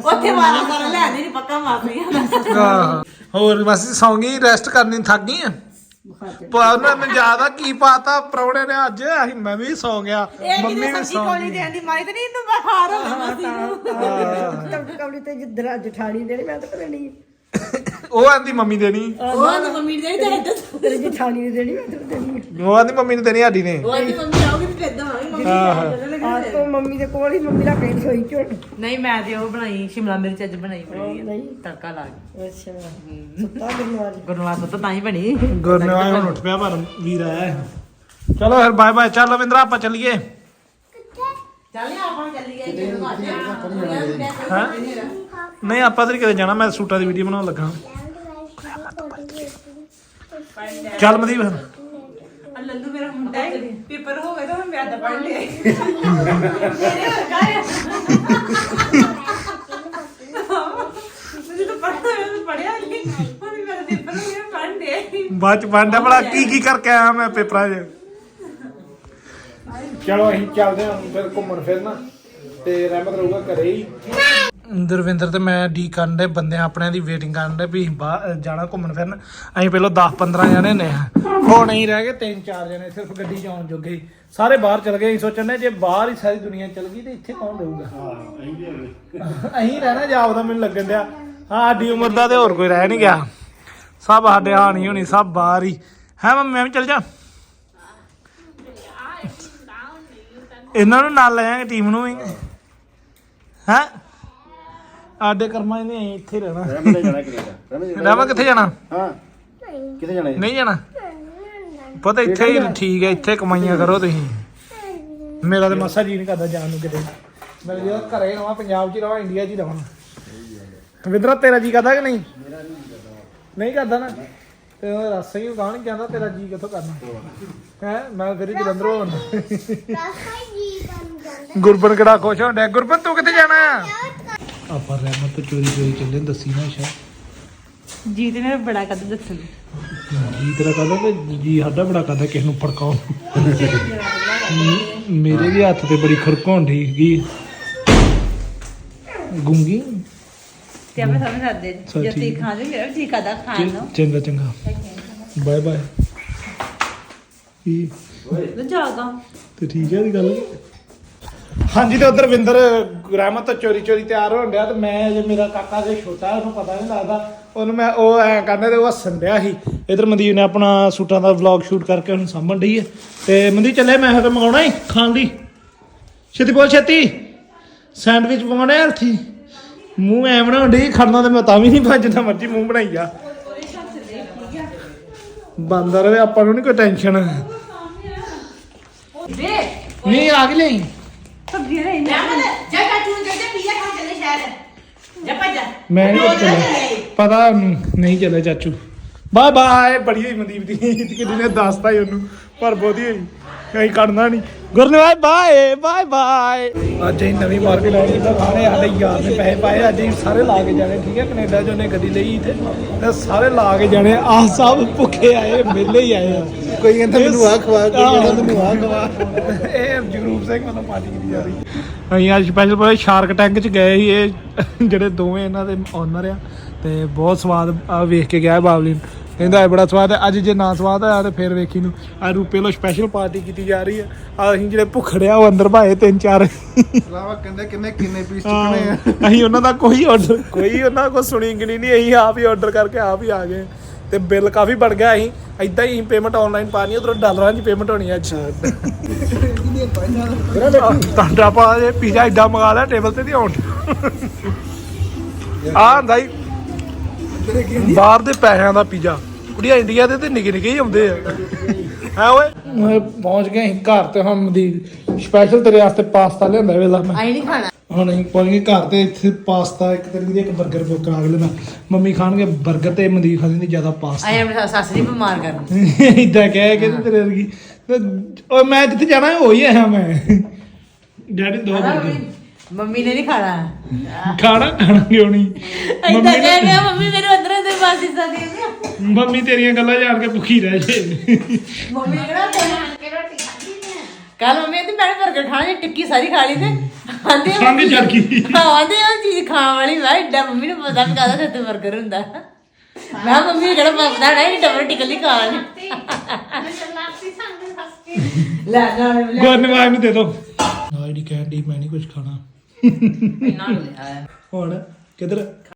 ਉੱਥੇ ਮਾਰਾ ਕਰ ਲੈ ਨਹੀਂ ਪੱਕਾ ਮਾਰਨੀ ਆ ਆਹ, ਹੋਰ ਬਸ ਸੌਂ ਗਈ ਰੈਸਟ ਕਰਨੀ ਥੱਕ ਗਈ ਆ? ਪਰ ਨੇ ਜ਼ਿਆਦਾ ਕੀ ਪਾਤਾ ਪ੍ਰਾਹੁਣੇ ਨੇ ਅੱਜ। ਅਸੀਂ ਮੈਂ ਵੀ ਸੌਂ ਗਿਆ ਮੰਮੀ ਵੀ ਸੌਂ ਗਈ। ਦੇਣ ਦੀ ਮਾਰੀ ਤੇ ਨਹੀਂ ਇਹਨੂੰ ਬੁਖਾਰ ਹੋ ਗਿਆ ਨੂੰ ਕਬੜੀ ਤੇ ਜਿੱਦਰਾ ਜਠਾਣੀ ਦੇਣੀ ਮੈਂ ਤਾਂ ਨਹੀਂ। ਉਹ ਆਂਦੀ ਮੰਮੀ ਦੇਣੀ। ਉਹ ਤਾਂ ਮੰਮੀ ਦੇ ਤੇ ਤੇਰੀ ਜਠਾਣੀ ਨੇ ਦੇਣੀ ਮੈਂ ਤਾਂ ਦੇਣੀ ਉਹ ਆਂਦੀ ਮੰਮੀ ਨੇ ਦੇਣੀ ਸਾਡੀ ਨੇ। ਉਹ ਆਂਦੀ ਮੰਮੀ ਆਉਗੀ ਤੇ ਫਿਰ ਦਵਾਂਗੀ ਮੰਮੀ ਆ ਤੋਂ ਮੰਮੀ ਦੇ ਕੋਲ ਹੀ ਮੰਮੀ ਦਾ ਪੇਟ ਹੋਈ ਝੋਟ ਨਹੀਂ ਮੈਂ ਤੇ ਉਹ ਬਣਾਈ ਸ਼ਿਮਲਾ ਮਿਰਚ ਅੱਜ ਬਣਾਈ ਪਈ ਤੜਕਾ ਲਾ ਕੇ। ਅੱਛਾ। ਸੁੱਤਾ ਗੁਰਨਵਾਜ। ਗੁਰਨਵਾਸ ਤਾਂ ਤਾਂ ਹੀ ਬਣੀ। ਗੁਰਨਵਾਜ ਹੁਣ ਉੱਠ ਪਿਆ ਪਰ ਵੀਰ ਆਇਆ। ਚਲੋ ਫਿਰ ਬਾਏ ਬਾਏ। ਚੱਲ ਰਵਿੰਦਰਾ ਆਪਾਂ ਚੱਲੀਏ। ਚੱਲ ਆਪਾਂ ਚੱਲੀਏ। ਹਾਂ? ਨਹੀਂ ਆਪਾਂ ਤਾਂ ਨੀ ਕਿਤੇ ਜਾਣਾ ਮੈਂ ਸੂਟਾਂ ਦੀ ਵੀਡੀਓ ਬਣਾਉਣ ਲੱਗਾ। ਚੱਲ ਮਦੀਪ ਫਿਰ। ਆ ਲੱਲੂ ਮੇਰਾ ਮੁੰਡਾ ਹੈ ਪੇਪਰ ਹੋ ਗਿਆ ਤਾਂ ਮੈਂ ਵਿਆਹ ਦਾ ਪੜ੍ਹ ਲਿਆ। ਮੇਰੇ ਵਰਗਾ ਹੈ ਮੈਨੂੰ ਤਾਂ ਪੜ੍ਹਨਾ ਮੈਂ ਪੜਿਆ ਨਹੀਂ। ਹੁਣ ਮੇਰਾ ਪੇਪਰ ਹੋ ਗਿਆ ਪੜ੍ਹ ਲਿਆ ਬਾਅਦ ਚ ਬੰਦਾ ਬੜਾ ਕੀ ਕੀ ਕਰਕੇ ਆਇਆ ਮੈਂ ਪੇਪਰਾਂ 'ਚ। ਚਲੋ ਅਸੀਂ ਚੱਲਦੇ ਹਾਂ ਫਿਰ ਘੁੰਮਣ ਫਿਰਨ। ਤੇ ਰਹਿਮਤ ਰਹੂਗਾ ਘਰੇ ਹੀ। ਦਰਵਿੰਦਰ ਤੇ ਮੈਂ ਡੀ ਕਰਨ ਦੇ ਬੰਦੇ ਆਪਣਿਆਂ ਦੀ ਵੇਟਿੰਗ ਕਰਨ ਦੇ, ਵੀ ਬਾਹਰ ਜਾਣਾ ਘੁੰਮਣ ਫਿਰਨ। ਅਸੀਂ ਪਹਿਲਾਂ 10 15 ਜਣੇ ਨੇ। ਹੁਣ ਨਹੀਂ ਰਹਿ ਗਏ ਤਿੰਨ ਚਾਰ ਜਣੇ, ਸਿਰਫ ਗੱਡੀ 'ਚ ਆਉਣ ਜੋਗੇ ਸਾਰੇ ਬਾਹਰ ਚਲ ਗਏ, ਅਸੀਂ ਸੋਚਣ ਦੇ ਜੇ ਬਾਹਰ ਹੀ ਸਾਰੀ ਦੁਨੀਆ ਚਲ ਗਈ ਤੇ ਇੱਥੇ ਕੌਣ ਰਹੂਗਾ? ਅਸੀਂ ਰਹਿਣਾ ਜਾਪਦਾ ਮੈਨੂੰ ਲੱਗਣ ਡਿਆ ਹਾਂ, ਸਾਡੀ ਉਮਰ ਦਾ ਤੇ ਹੋਰ ਕੋਈ ਰਹਿ ਨਹੀਂ ਗਿਆ। ਸਭ ਸਾਡੇ ਹਾਣੀ ਹੋਣੀ, ਸਭ ਬਾਹਰ ਹੀ। ਹੈ ਮੈਂ ਵੀ ਚਲ ਜਾ। ਇਹਨਾਂ ਨੂੰ ਨਾਲ ਲੈ ਜਾਾਂਗੇ ਟੀਮ ਨੂੰ ਵੀ। ਹੈ? ਆਡੇ ਕਰਮਾਂ ਨੇ ਅਸੀਂ ਇੱਥੇ ਰਹਿਣਾ। ਰਹਿਮਤ ਨੇ ਜਾਣਾ ਕੈਨੇਡਾ ਰਹਿਮਤ ਨੇ ਰਹਿਮਾ ਕਿੱਥੇ ਜਾਣਾ? ਹਾਂ। ਕਿੱਥੇ ਜਾਣਾ ਨਹੀਂ ਜਾਣਾ? ਪਤਾ ਇੱਥੇ ਹੀ ਠੀਕ ਹੈ ਇੱਥੇ ਕਮਾਈਆਂ ਕਰੋ ਤੁਸੀਂ। ਮੇਰਾ ਤੇ ਮਸਾ ਜੀ ਨਹੀਂ ਕਰਦਾ ਜਾਣ ਨੂੰ ਕਿਤੇ। ਮੈਂ ਜਿਹੜਾ ਘਰੇ ਰਵਾਂ ਪੰਜਾਬ 'ਚ ਹੀ ਰਵਾਂ ਇੰਡੀਆ 'ਚ ਹੀ ਰਵਾਂ। ਵਿਦਰਾ ਤੇਰਾ ਜੀ ਕਰਦਾ ਕਿ ਨਹੀਂ? ਨਹੀਂ ਕਰਦਾ ਨਾ। ਤੇ ਉਹ ਰਸਾ ਹੀ ਗਾਣ ਜਾਂਦਾ ਤੇਰਾ ਜੀ ਕਿੱਥੋਂ ਕਰਨਾ? ਹੈ? ਮੈਂ ਫਿਰ ਹੀ ਜਲੰਧਰੋਂ ਆਉਣਾ। ਗੁਰਬਨ ਕਿਹੜਾ ਖੁਸ਼ ਹੁੰਦਾ ਗੁਰਬਨ ਤੂੰ ਕਿੱਥੇ ਜਾਣਾ? ਆਪਾਂ ਰਹਿਮਤ ਤੋਂ ਚੋਰੀ ਚੋਰੀ ਚੱਲੇ ਦੱਸੀ ਨਾ ਸ਼ਾ ਜੀਤ ਨੇ ਬੜਾ ਕਦ ਦੱਸਣ। ਜੀ ਤੇਰਾ ਕਹਦਾ ਤੇ ਜੀ ਸਾਡਾ ਬੜਾ ਕਹਦਾ ਕਿਸ ਨੂੰ ਫੜਕਾਉ ਮੇਰੇ ਵੀ ਹੱਥ ਤੇ ਬੜੀ ਖੁਰਕੋਂ ਢੀਗੀ ਗੁੰਗੀ? ਤੇ ਆਪਾਂ ਸਮਝ ਸਕਦੇ ਚਲ ਜੇ ਠੀਕ। ਤੀ ਖਾ ਦੇ ਮੇਰਾ ਵੀ ਜੀ ਕਦਾ ਖਾਣ ਨੂੰ। ਚੰਗਾ ਚੰਗਾ। Bye bye. ਕੀ ਲੈ ਜਾਗਾ। ਤੇ ਠੀਕ ਹੈ ਦੀ ਗੱਲ? ਹਾਂਜੀ ਤੇ ਉਧਰ ਵਿੰਦਰ ਰਹਿਮਤ ਤੋਂ ਚੋਰੀ ਚੋਰੀ ਤਿਆਰ ਹੋਣ ਡਿਆ ਤੇ ਮੈਂ ਜੇ ਮੇਰਾ ਕਾਕਾ ਜੇ ਛੋਟਾ ਉਹਨੂੰ ਪਤਾ ਨਹੀਂ ਲੱਗਦਾ। ਉਹਨੂੰ ਮੈਂ ਉਹ ਐ ਕਰਨੇ ਤੇ ਉਹ ਹੱਸਣ ਡਿਆ ਸੀ। ਇਧਰ ਮਨਦੀਪ ਨੇ ਆਪਣਾ ਸੂਟਾਂ ਦਾ ਵਲੌਗ ਸ਼ੂਟ ਕਰਕੇ ਉਹਨੂੰ ਸਾਂਭਣ ਡਈ ਹੈ। ਤੇ ਮਨਦੀਪ ਚੱਲੇ ਮੈਂ ਫਿਰ ਮੰਗਾਉਣਾ ਹੀ ਖਾਣ ਲਈ? ਛੇਤੀ ਬੋਲ ਛੇਤੀ। ਸੈਂਡਵਿਚ ਮੰਗਾਉਣਾ ਯਾਰ ਥੀ ਮੂੰਹ ਐ ਬਣਾਉਣ ਡਈ ਖੜਨਾ ਤੇ ਮੈਂ ਤਾਂ ਵੀ ਨਹੀਂ ਭੱਜਦਾ ਮਰਜ਼ੀ ਮੂੰਹ ਬਣਾਈ ਜਾ। ਬੰਦਰ ਆਪਾਂ ਨੂੰ ਨਹੀਂ ਕੋਈ ਟੈਨਸ਼ਨ ਵੇ ਨਹੀਂ ਆ ਗਈ ਲਈ। ਸਬਜ਼ੀਆਂ ਨਹੀਂ ਨਾ ਜਾ ਚਾਚੂ ਨੂੰ ਕਹਿੰਦੇ ਪੀਜ਼ਾ ਖਾ ਚੱਲੇ ਸ਼ਹਿਰ। ਜਾ ਭੱਜ ਜਾ। ਮੈਂ ਨਹੀਂ ਚੱਲਿਆ ਪਤਾ ਉਹਨੂੰ ਨਹੀਂ ਚੱਲਿਆ ਚਾਚੂ। ਬਾਏ ਬਾਏ ਬੜੀ ਹੋਈ ਮਨਦੀਪ ਦੀ। ਕਿਹਦੀ ਨੇ ਦੱਸਤਾ ਹੀ ਉਹਨੂੰ ਪਰ ਬਹੁਤੀ ਹੋਈ। ਕਹੀਂ ਕਰਨਾ ਨਹੀਂ ਗੁਰਨਵਾਜ ਬਾਏ ਬਾਏ ਬਾਏ। ਅੱਜ ਅਸੀਂ ਨਵੀਂ ਮਾਰਕੀਟ ਆਈ ਜਿੱਦਾਂ ਸਾਰੇ ਸਾਡੇ ਯਾਰ ਨੇ ਪੈਸੇ ਪਾਏ ਅੱਜ ਅਸੀਂ ਸਾਰੇ ਲਾ ਕੇ ਜਾਣੇ ਠੀਕ ਹੈ? ਕੈਨੇਡਾ ਚੋਂ ਨੇ ਗੱਡੀ ਲਈ ਇੱਥੇ। ਤੇ ਸਾਰੇ ਲਾ ਕੇ ਜਾਣੇ ਆਹ ਸਭ ਭੁੱਖੇ ਆਏ ਮੇਲੇ ਹੀ ਆਏ ਆ। ਕੋਈ ਕਹਿੰਦਾ ਮੈਨੂੰ ਆਹ ਖਵਾ, ਕੋਈ ਕਹਿੰਦਾ ਮੈਨੂੰ ਆਹ ਖਵਾ। ਇਹ ਜਗਰੂਪ ਸਿੰਘ ਵੱਲੋਂ ਪਾਰਟੀ ਕੀਤੀ ਜਾ ਰਹੀ। ਅਸੀਂ ਅੱਜ ਸਪੈਸ਼ਲ ਪੋਏ ਸ਼ਾਰਕ ਟੈਂਕ ਚ ਗਏ ਸੀ ਇਹ ਜਿਹੜੇ ਦੋਵੇਂ ਇਹਨਾਂ ਦੇ ਓਨਰ ਆ ਤੇ ਬਹੁਤ ਸਵਾਦ ਆ ਵੇਖ ਕੇ ਗਿਆ ਬਾਬਲੀ ਕਹਿੰਦਾ ਇਹ ਬੜਾ ਸਵਾਦ ਹੈ। ਅੱਜ ਜੇ ਨਾ ਸਵਾਦ ਆਇਆ ਤੇ ਫਿਰ ਵੇਖੀ ਨੂੰ। ਆ ਰੂਪੇ ਲੋ ਸਪੈਸ਼ਲ ਪਾਰਟੀ ਕੀਤੀ ਜਾ ਰਹੀ ਹੈ। ਆ ਅਸੀਂ ਜਿਹੜੇ ਭੁੱਖੜਿਆ ਉਹ ਅੰਦਰ ਭਾਏ ਤਿੰਨ ਚਾਰ। ਲਾਵਾ ਕਹਿੰਦੇ ਕਿੰਨੇ ਕਿੰਨੇ ਪੀਸ ਚੁੱਕਣੇ ਆ। ਅਸੀਂ ਉਹਨਾਂ ਦਾ ਕੋਈ ਆਰਡਰ ਕੋਈ ਉਹਨਾਂ ਕੋ ਸੁਣੀ ਗਿਣੀ ਨਹੀਂ। ਅਸੀਂ ਆਪ ਹੀ ਆਰਡਰ ਕਰਕੇ ਆਪ ਹੀ ਆ ਗਏ। ਤੇ ਬਿੱਲ ਕਾਫੀ ਬਣ ਗਿਆ। ਅਸੀਂ ਇਦਾਂ ਹੀ ਪੇਮੈਂਟ ਆਨਲਾਈਨ ਪਾਣੀ ਉਧਰੋਂ ਡਾਲਰਾਂ 'ਚ ਪੇਮੈਂਟ ਹੋਣੀ ਹੈ ਅੱਛਾ ਤੁਹਾਡਾ ਪਾ ਜੇ ਪੀਜ਼ਾ ਇਦਾਂ ਮੰਗਾ ਲਿਆ ਟੇਬਲ ਤੇ ਨਹੀਂ ਆਉਣ। ਆ ਹੁੰਦਾ ਹੀ ਬਾਹਰ ਦੇ ਪੈਸਿਆਂ ਦਾ ਪੀਜ਼ਾ। ਕੁੜੀਆਂ ਇੰਡੀਆ ਦੇ ਤੇ ਨਿੱਕੇ ਨਿੱਕੇ ਹੀ ਆਉਂਦੇ ਆ। ਹੈ ਓਏ? ਮੈਂ ਪਹੁੰਚ ਗਏ ਅਸੀਂ ਘਰ ਤੇ ਹੁਣ ਦੀ ਸਪੈਸ਼ਲ ਤੇਰੇ ਵਾਸਤੇ ਪਾਸਤਾ ਲਿਆਂਦਾ ਵੇਲਾ ਮੈਂ। ਆਈ ਨਹੀਂ ਖਾਣਾ। ਹੁਣ ਅਸੀਂ ਪਹੁੰਚ ਗਏ ਘਰ ਤੇ ਇੱਥੇ ਪਾਸਤਾ ਇੱਕ ਤਰੀਕੇ ਦੀ ਇੱਕ 버ਗਰ ਬੁੱਕ ਕਰਾ ਲੈਣਾ ਮੰਮੀ ਖਾਣਗੇ 버ਗਰ ਤੇ ਮਨਦੀਪ ਖਾਂਦੀ ਜ਼ਿਆਦਾ ਪਾਸਤਾ। ਆਏ ਮੇਰੀ ਸੱਸ ਨਹੀਂ ਬਿਮਾਰ ਕਰਨ। ਇਦਾਂ ਕਹਿ ਕੇ ਤੇ ਤੇਰੇ ਵਰਗੀ। ਓਏ ਮੈਂ ਜਿੱਥੇ ਜਾਣਾ ਉਹੀ ਆ ਮੈਂ। ਡੈਡੀ ਦੋ 버ਗਰ ਮੰਮੀ ਨੇ ਨਹੀਂ ਖਾਣਾ? ਖਾਣਾ ਖਾਣਾ ਕਿਉਂ ਨਹੀਂ ਐਦਾਂ ਕਹਿ ਗਿਆ ਮੰਮੀ ਮੇਰੇ ਅੰਦਰ ਦੇ ਬਾਸੀ ਸਾਡੀ ਮੰਮੀ ਤੇਰੀਆਂ ਗੱਲਾਂ ਜਾਣ ਕੇ ਭੁੱਖੀ ਰਹਿ ਜੇ ਮੰਮੀ ਕਿਹੜਾ ਕੱਲ ਮੰਮੀ ਤੇ ਮੈਂ 버ਗਰ ਖਾਣਾ ਜੀ ਟਿੱਕੀ ਸਾਰੀ ਖਾ ਲਈ ਤੇ। ਆਂਦੇ ਸੰਗ ਚੜ ਗਈ ਹਾਂ ਆਂਦੇ ਉਹ ਚੀਜ਼ ਖਾਣ ਵਾਲੀ ਵਾ ਏਡਾ ਮੰਮੀ ਨੂੰ ਪਤਾ ਵੀ ਕਾਹਦਾ ਤੇ 버ਗਰ ਹੁੰਦਾ। ਮੈਂ ਕਿਹਾ ਮੰਮੀ ਨੂੰ ਕਿਹੜਾ ਪਤਾ ਨਹੀਂ ਡਬਲ ਟਿਕਲੀ ਖਾਣ ਲੈ ਨਾਲ ਲੈ। ਗੁਰਨਵਾਜ ਨੂੰ ਦੇ ਦੋ। ਨਾ ਜਿਹੜੀ ਕਹਿੰਦੀ ਮੈਂ ਨਹੀਂ ਕੁਝ ਖਾਣਾ। ਇੰਨਾ ਹੋ। ਗਿਆ ਹੁਣ ਕਿਧਰ?